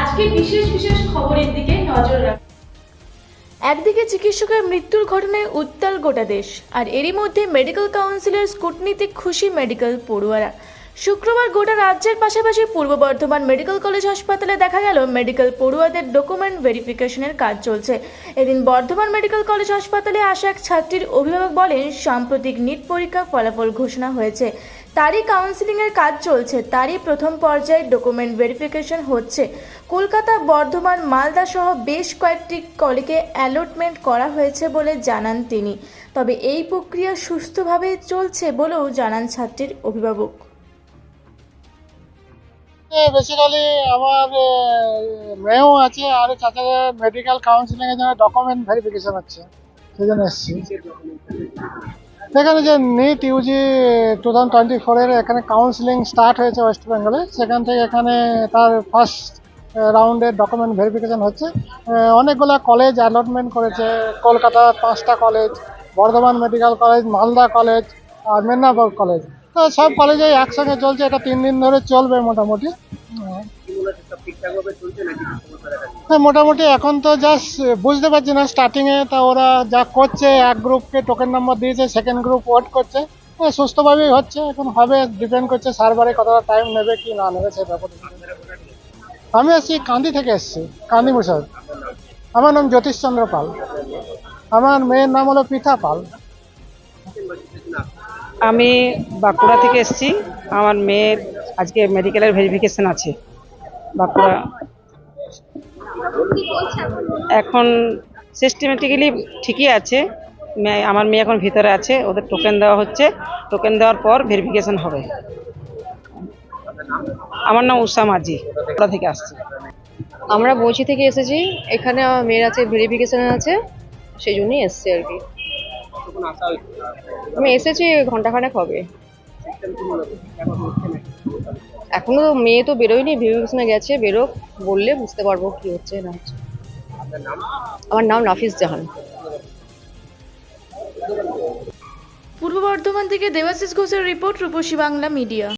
আজকে বিশেষ বিশেষ খবরের দিকে নজর রাখ একদিকে চিকিৎসকের মৃত্যুর ঘটনায় উত্তাল গোটা দেশ, আর এরই মধ্যে মেডিকেল কাউন্সিলের স্কুটনিতে খুশি মেডিকেল পড়ুয়ারা। শুক্রবার গোটা রাজ্যের পাশাপাশি পূর্ব বর্ধমান মেডিকেল কলেজ হাসপাতালে দেখা গেল মেডিকেল পড়ুয়াদের ডকুমেন্ট ভেরিফিকেশনের কাজ চলছে। এদিন বর্ধমান মেডিকেল কলেজ হাসপাতালে আসা এক ছাত্রীর অভিভাবক বলেন, সাম্প্রতিক নিট পরীক্ষা ফলাফল ঘোষণা হয়েছে। তারই কাউন্সিলিংয়ের কাজ চলছে, তারই প্রথম পর্যায়ে ডকুমেন্ট ভেরিফিকেশন হচ্ছে। কলকাতা, বর্ধমান, মালদা সহ বেশ কয়েকটি কলেজে অ্যালটমেন্ট করা হয়েছে বলে জানান তিনি। তবে এই প্রক্রিয়া সুস্থভাবে চলছে বলেও জানান ছাত্রীর অভিভাবক। বেসিক্যালি আমার মেয়েও আছে, আর মেডিকেল কাউন্সিলিং এর জন্য ডকুমেন্ট ভেরিফিকেশন হচ্ছে। এসেছি। এখানে যে NEET UG two thousand twenty ফোরের এখানে কাউন্সিলিং স্টার্ট হয়েছে ওয়েস্ট বেঙ্গলে সেখান থেকে এখানে তার ফার্স্ট রাউন্ডের ডকুমেন্ট ভেরিফিকেশন হচ্ছে। অনেকগুলো কলেজ অ্যালটমেন্ট করেছে। কলকাতার পাঁচটা college Bardhaman medical college Malda college আর মেদিনীপুর কলেজ তো সব কলেজে একসঙ্গে চলছে। এটা তিন দিন ধরে চলবে মোটামুটি। হ্যাঁ মোটামুটি এখন তো জাস্ট বুঝতে পারছি না স্টার্টিং এ তা ওরা যা করছে এক গ্রুপকে টোকেন নাম্বার দিয়েছে সেকেন্ড গ্রুপ ওয়েট করছে। হ্যাঁ, সুস্থভাবেই হচ্ছে এখন হবে ডিপেন্ড করছে সার্ভারে কতটা টাইম নেবে কি না নেবে সেই ব্যাপারে। আমি এসেছি কান্দি থেকে এসেছি কান্দি মুসাদ আমার নাম জ্যোতিষচন্দ্র পাল। আমার মেয়ের নাম হলো পিঠা পাল। আমি বাঁকুড়া থেকে এসেছি। আমার মেয়ের আজকে মেডিকেলের ভেরিফিকেশন আছে। বাঁকুড়া এখন সিস্টেমেটিক্যালি ঠিকই আছে। আমার মেয়ে এখন ভিতরে আছে, ওদের টোকেন দেওয়া হচ্ছে। টোকেন দেওয়ার পর ভেরিফিকেশন হবে। আমার নাম উষা মাঝি। বাঁকুড়া থেকে আসছে? আমরা বঁচি থেকে এসেছি। এখানে আমার মেয়ের আছে ভেরিফিকেশন আছে। সেই জন্যই এসছি আর কি। আমি এসেছি, ঘন্টাখানেক হবে। এখনও মেয়ে তো বেরোয়নি ভেরিফিকেশনে গেছে বেরোক বললে বুঝতে পারব কি হচ্ছে না হচ্ছে। আমার নাম নাফিস জাহান। পূর্ব বর্ধমান থেকে দেবাশিস ঘোষের রিপোর্ট রূপসী বাংলা মিডিয়া।